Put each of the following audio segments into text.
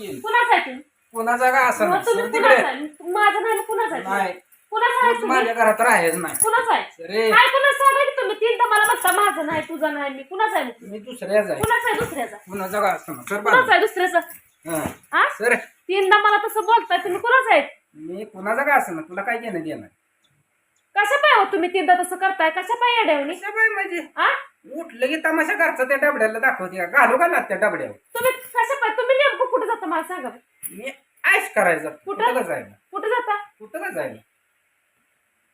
येईल. कुणाचा का असं मग नाही? तुम्ही सर तिकडे. कुणाचा माझं नाही कुणाचा आहे? नाही. कुणाचा आहे तुम्ही? माझ्या घरात राहायच नाही. कुणाचा आहे? रे. काय कुणाचा सांगा की तुम्ही? तीनदा मला म्हणता माझं नाही तुझं नाही मी कुणाचा आहे? मग? मी दुसऱ्याच आहे. कुणाचा आहे दुसऱ्याचा? कोणाचा का असं सर कुणाचा आहे दुसऱ्याचा? हा. हा? सर. तीनदा मला तसं बोलताय तुम्ही कुणाचा आहे? मी कोणाचा का असं तुला काय घेणं देणं कशा पाय हो तुम्ही तीनदा तसं करताय? कशा पाय कसं बाई म्हणजे? हा? उठलं की तमाशा घरचा त्या डबड्याला दाखवते का? घालू का ना त्या डबड्यावर? तुम्ही पाय तुम्ही नेमकं कुठे जाता मला सांगा बरं. मी आयश करायचं कुठं? कुठं का जायला? कुठे जाता? कुठं का जायला?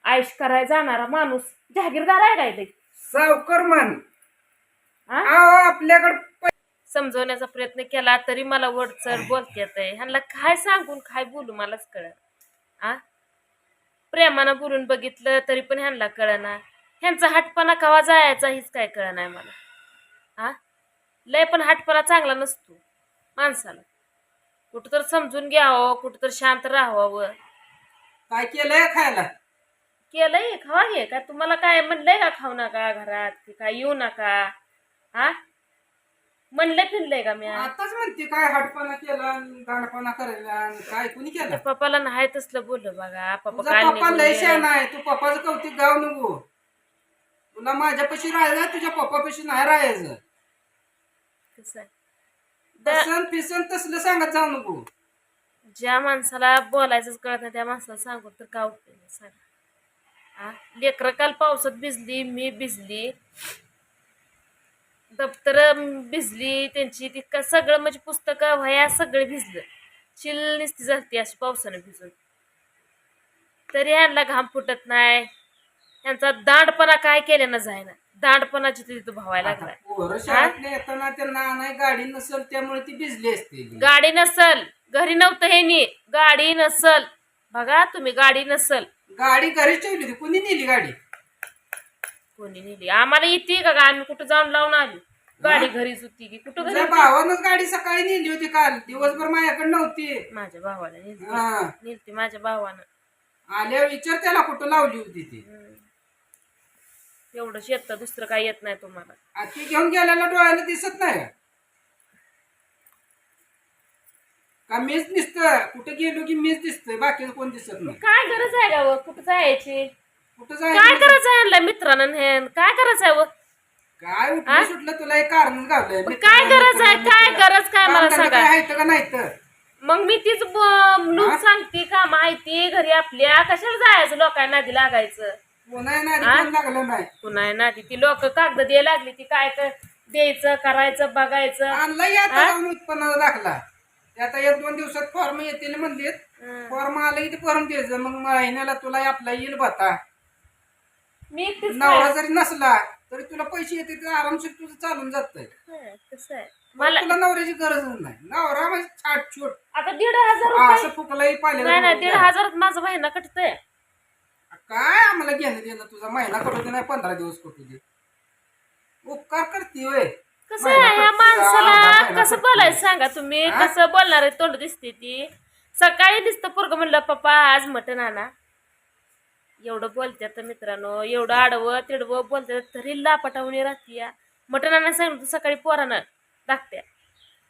आयुष करायला जाणारा माणूस जहागीरदार आहे काय ते सावकर मन हा? अहो आपल्याकडे समजवण्याचा प्रयत्न केला तरी मला वडचड बोलता येत आहे. ह्यांना काय सांगून काय बोलू मलाच कळ आ? प्रेमानं बोलून बघितलं तरी पण ह्यांना कळना. ह्यांचा हटपणा कवा जायचा हीच काय कळ नाही मला. हा? लय पण हटपणा चांगला नसतो माणसाला. कुठं तर समजून घ्यावं कुठं तर शांत राहावं. काय केलंय खायला? केलंय खावा घे काय तुम्हाला काय म्हणलंय का खाऊ नका घरात की काय येऊ नका? हा? म्हणलंय फिरलंय का मी आताच म्हणते काय हटपणा केला गाणपणा करायला आणि काय कुणी केलं? पप्पाला नाही तसलं बोललं बघा. पप्पा तुझा काय पप्पा निघून लय गेला. शहाणा आहे. तू पप्पाचं कौतिक गाव नको. तुला माझ्यापाशी राहायचं तुझ्या पप्पापाशी नाही राहायचं. कसं आहे? द- तसन फिसन तसलं सांगत जाऊ नको. ज्या माणसाला बोलायचंच कळत नाही त्या माणसाला सांगू तर काय उपयोग आहे? सांगा. आ? लेकरं काल पावसात भिजली मी भिजली. दप्तर भिजली त्यांची ती का सगळं म्हणजे पुस्तकं वह्या सगळं भिजलं. चिल निसती झालती अशी पावसानं भिजून. तरी ह्यांना घाम फुटत नाही. ह्यांचा दांडपणा काय केल्यानं जायना दांडपणाची तिथं भावायला लागलाय. पोरं शाळेतले येताना त्यांना नाही गाडी नसेल त्यामुळे ती भिजली असते. गाडी नसल. घरी नव्हतं हे नी. गाडी नसल. बघा तुम्ही गाडी नसल. गाडी घरी ठेवली होती. कुणी नेली गाडी? कोणी नेली? आम्हाला येते का गा? आम्ही कुठं जाऊन लावून आली? गाडी घरीच होती की कुठं घरी? तुझ्या भावानंच गाडी सकाळी नेली होती काल. दिवसभर माझ्याकडे नव्हती. माझ्या भावाला नेलती. हा. नेलती माझ्या भावानं. आल्या विचार त्याला कुठं लावली होती ती. हम्म. एवढं शेत दुसरं काय येत नाही तुम्हाला. आ, ती घेऊन गेल्याला डोळ्याला दिसत नाही. का? मीच दिसत कुठे गेलो की मीच दिसतोय? बाकी कोण दिसत नाही. काय गरज आहे का व? कुठं जायची? कुठं काय जायचं करायचं यांना मित्रांना हे? काय करायचं आहे व? काय उठलं सुटलं तुला एक कारण पण काय गरज आहे? काय गरज काय मला सांगा? आहे का नाही तर? मग मी तीच ब- सांगते का? माहिती घरी आपल्या कशाला जायचं? लोकांना नादी लागायचं. कोणा नाही लागलं नाही. पुन्हा नादी ती लोक कागद द्यायला लागली ती काय कर द्यायचं करायचं बघायचं. आणलाय आता जाऊन उत्पन्नाचा दाखला ते आता एक दोन दिवसात फॉर्म येतील म्हणलेत. हं. फॉर्म आलं की ते फॉर्म द्यायचं. मग महिन्याला तुला आपला येईल बता मी एकटीच नवरा जरी नसला तरी तुला पैसे येते ते आरामशीर तुझं चालून? कसं आहे. मला तुला नवऱ्याची गरजच नाही. नवरा म्हणजे छाट छोट आता दीड हजार रुपये असं फुकलाही नाही नाही पाहिलं दीड हजारात माझं महिना कटतंय. काय आम्हाला घेणं देणं? तुझा महिना कटू दे नाही पंधरा दिवस कटू दे उपकार करते वय कसं आहे ह्या. माणसाला? कसं बोलायचं सांगा तुम्ही? हा? कसं बोलणार आहे? तोंड दिसते ती. सकाळी दिसतं पोरग म्हणलं पप्पा आज मटण आणा. एवढं बोलत्यात मित्रांनो. एवढं आडवं तिडवं बोलतात तरी लापटावणी राहते मटण आणायला सांगितलं सकाळी पोरानं दाखत्या.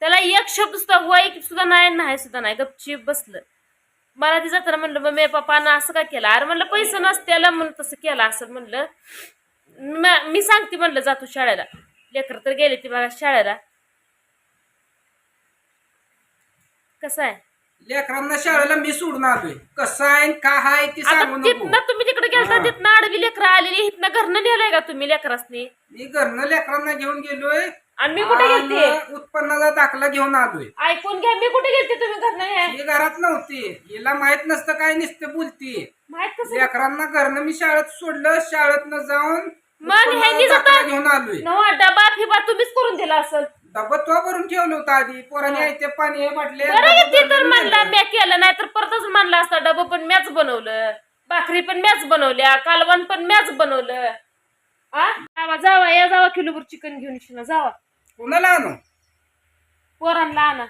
त्याला एक शब्द सुद्धा वय सुद्धा नाही नाही सुद्धा नाही. गपचीप बसलं. मला ती जाताना म्हणलं मग मे पप्पानं असं का केलं? अरे म्हणलं पैसे नसत्याला म्हणून तसं केलं असं. म्हणलं म- सांगते म्हणलं जातो शाळेला. लेकर तर गेले ती बघा शाळेला. कसं आहे? लेकरांना शाळेला मी सोडून आलोय. कसं आहे का आहे ते सांगू नको. तिथनं तुम्ही तिकडे गेलता. तिथनं आडवी लेकरं आलेली इथनं घरनं नेलंय का तुम्ही लेकरासनी? मी घरनं लेकरांना घेऊन गेलोय. आणि मी कुठे गेलते? आणि उत्पन्नाचा दाखला घेऊन आलोय. ऐकून घ्या मी कुठे गेलते तुम्ही घरनं हे? ही घरात नव्हती. हिला माहीत नसतं काय नुसतं बोलती. माहीत कसं? लेकरांना घरनं मी शाळेत सोडलं. शाळेतनं जाऊन मग उत्पन्नाचा ह्यांनी दाखला जाता- घेऊन आलोय. नवा डबा फिबा तुम्हीच करून दिला असेल. डबा तो भरून ठेवलं होतं आधी. पोराने ते पाणी हे बाटले बरं आहे ते तर म्हणला म्या केलं नाही तर परतच म्हणला असता डबं पण मॅच बनवलं. भाकरी पण मॅच बनवल्या कालवण पण मॅच बनवलं. आ? जावा जावा या जावा किलोभर चिकन घेऊन येशील ना, जावा. कोणाला आणू? पोरांना आणा.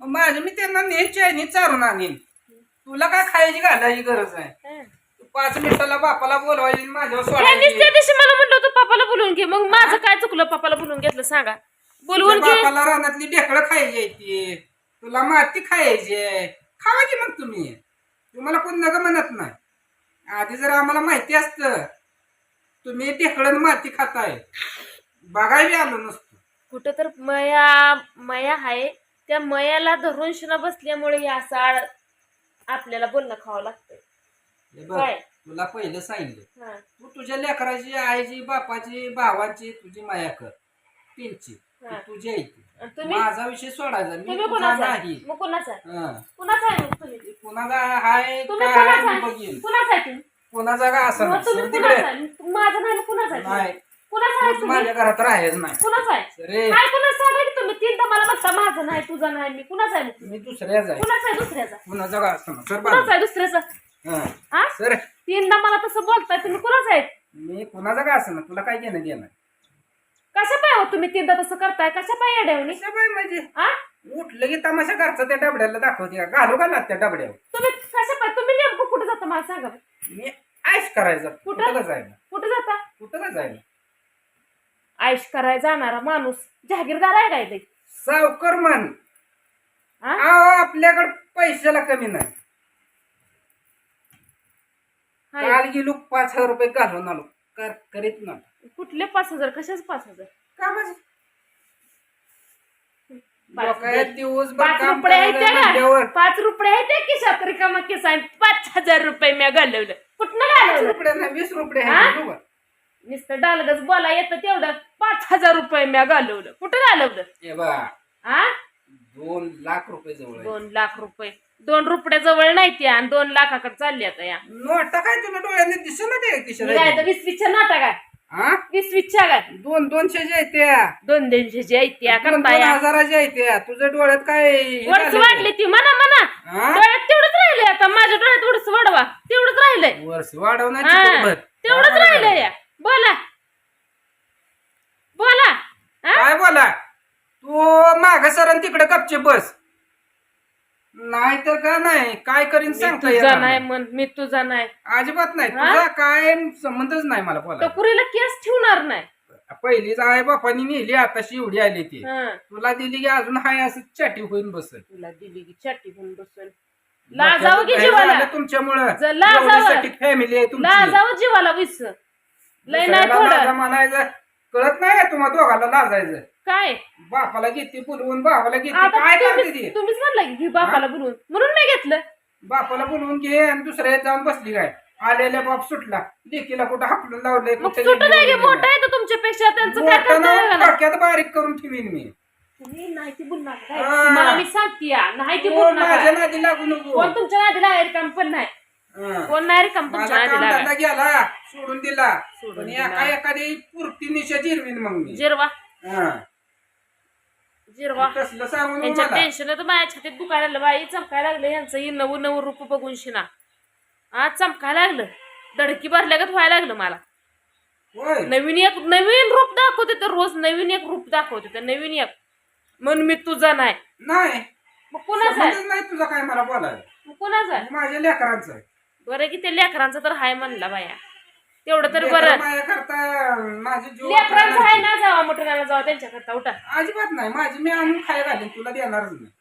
मग माझं मी त्यांना न्यायची आहे नी चारून आणीन. तुला काय खायची घालायची गरज आहे हं. तू पाच मिनिटाला बापाला बोलवायची आणि माझ्यावर त्यांनीच सोडायची. त्या दिवशी मला म्हणलं होतं पप्पाला बोलवून घे. मग माझं काय चुकलं? पप्पाला बोलवून घेतलं? सांगा. बोलवून घे. बापाला रानातली ढेकळं खायची आहे ती. तुला माती खायची आहे. खावा की मग तुम्ही? तुम्हाला कोण नग म्हणत नाही. आधी जर आम्हाला माहिती असतं तुम्ही ढेकळण माती खाताय. बघायला आलो नसतो. कुठं तर मया मया आहे. त्या मयाला धरून शिना बसल्यामुळे असं आड आपल्याला बोलणं खावं लागतंय. काय? तुला पहिलं सांगितलं. हा, तू तुझ्या लेकराची आईची बापाची भावाची तुझी माया कर. त्यांची ती हा. तुझी आई ती. आणि तुम्ही? माझा विषय सोडायचा. मी नाही. आहे? कोणाचा आहे? हा. कोणाचा हाय कोणाचा कुणाचा का असं माझं नाही कुणाचा आहे? नाही. कुणाचा आहे तुम्ही? माझ्या घरात राहायच नाही. कुणाचा आहे? रे काय कुणाचा सांगा की तुम्ही तीनदा मला म्हणता माझं नाही तुझं नाही मी कुणाचा आहे? मग? मी दुसऱ्याच आहे. कुणाचा आहे? दुसऱ्याचा. कुणाचा का? सर कुणाचा आहे? दुसऱ्याचा. हा. हा? सर. तीनदा मला तसं बोलताय तुम्ही कुणाचा आहे? मी कुणाचा का असं तुला काय घेणं देणं? कशा पाय हो तुम्ही तीनदा तसं करताय? कशा पाय अडवणी कसं बाई म्हणजे? हा? उठलं की तमाशा करता त्या डबड्याला दाखवते का? घालू ना त्या डबड्यावर? तुम्ही कशा पाय? तुम्ही नेमकं कुठं जाता? मला सांगा बरं. मी आयश करायचं. कुठं? कुठं का जायला कुठं जाता? कुठं का जायला आयुष करायला जाणारा माणूस जहागीरदार आहे काय ते सावकर म्हण. हा अहो आपल्याकडे पैशाला कमी नाही. हाय. काल गेलो पाच हजार रुपये घालून आलो. कर करीत ना कुठले पाच हजार? कशाच पाच हजार? का माझं पाच डोक्यात दिवसभर पाच रुपये आहेत त्या का? पाच रुपये आहेत त्या खिशात रिकामा खिसा आहे. पाच हजार रुपये मी घालवलं. कुठनं घालवलं? रुपये नाही वीस रुपये हा? आहे. नुसतं डालगच बोला येतं तेवढं. पाच हजार रुपये मी घालवलं. कुठं घालवलं? हे दोन लाख रुपये जवळ आहे. दोन लाख रुपये. दोन रुपये जवळ नाही ती आणि दोन लाखाकडे चालली आता या. नोटा काय तुला डोळ्याने दिसत ना ते मी काय तर वीस वीसच्या आहे. हा वीस वीसच्या काय? दोन दोनशे जे आहेत त्या. दोन दोनशेची आहे त्या दोन दोन करताय हजाराच्या आहेत त्या. तुझ्या डोळ्यात काय हे वर्ष झालंय? वाढली ती म्हणा म्हणा. हा? डोळ्यात तेवढंच राहिलंय आता. माझ्या डोळ्यात थोडस वाढवा. तेवढंच राहिलंय. वर्ष वाढवण्याची हा. किंमत. तेवढंच काय राहिलंय या. बोला. बोला? काय बोला? तू माग सरण तिकडे कपचे बस. नाही तर का नाही? काय करीन मी सांगता तुझा येणार नाही नाही. म्हण मी तुझा नाही. अजिबात नाही. हा? तुझा काय संबंधच नाही मला बोला टकुरीला केस ठेवणार नाही. पहिलीच आई बापानी नेली आताशी एवढी आली ती. हा. तुला दिली की अजून हाय असं चाटी होईन बसल तुला दिली की चट्टी होऊन बसल लाजावं की जीवाला? तुमच्यामुळं? लाजावं. फॅमिली आहे तुमची. लाजावं जीवाला विस लय नाही दुसऱ्याला लाजा थोडं. म्हणायचं. कळत नाही का तुम्हाला दोघाला लाजायचं काय? बापाला घेते बोलवून भावाला घेते. आता काय करते तुम्हीच ती? तुम्हीच म्हणला की घे बापाला बोलवून. म्हणून नाही घेतलं. बापाला बोलवून घे आणि दुसऱ्या यात जाऊन बसली काय? आलेल्या बाप सुटला. लेकीला कुठं हाकलून लावलंय मग कुठं सुट नाही मोठा आहे तर तुमच्यापेक्षा त्यांचं काय मोठं करता नाव डोक्यात बारीक करून ठेवीन मी. तुम्ही नाही ती बोलणार काय हा. मी सांगते नाही ती बोलणार. माझ्या काय. नादी लागू नको. कोण तुमच्या नादीला आहे? रिकाम पण नाही. कोण नाही माझा काम धंदा गेला सोडून दिला. सोडून पण दिला. एका एखादी पुरती निशा जिरवीन मग मी. जिरवा. हं. जिरवा. तसलं सांगून यांच्या मला टेन्शन तर माझ्या छातीत दुखायला लागलं. बाई चमकायला लागलं. यांचं ही नवं नवं रूप बघून शिना. आज चमकायला लागलं. धडकी भरल्यागत व्हायला लागलं मला. होय. नवीन एक नवीन रूप दाखवते तर रोज नवीन एक रूप दाखवते तर नवीन एक. म्हणून मी तुझा नाही. नाही. मग कोणाचा आहे? संबंधच नाही तुझा काय मला बोलायला. मग कोणाचा आहे? माझ्या लेकरांचं आहे. बरं की ते लेकरांचं तर हाय म्हणला बाया. तेवढं तर बरं. करता माझे जीव लेकरांचं आहे ना जावा मटणाला जावा त्यांच्याकरता उठा. अजिबात नाही. माझी मी आणून खाय घालीन तुला देणारच नाही.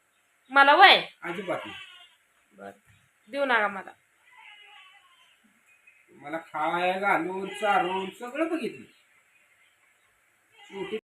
मला वय? अजिबात नाही. बर. देऊ नका मला. मला खाय घालून चारून सगळं बघितलं. शेवटी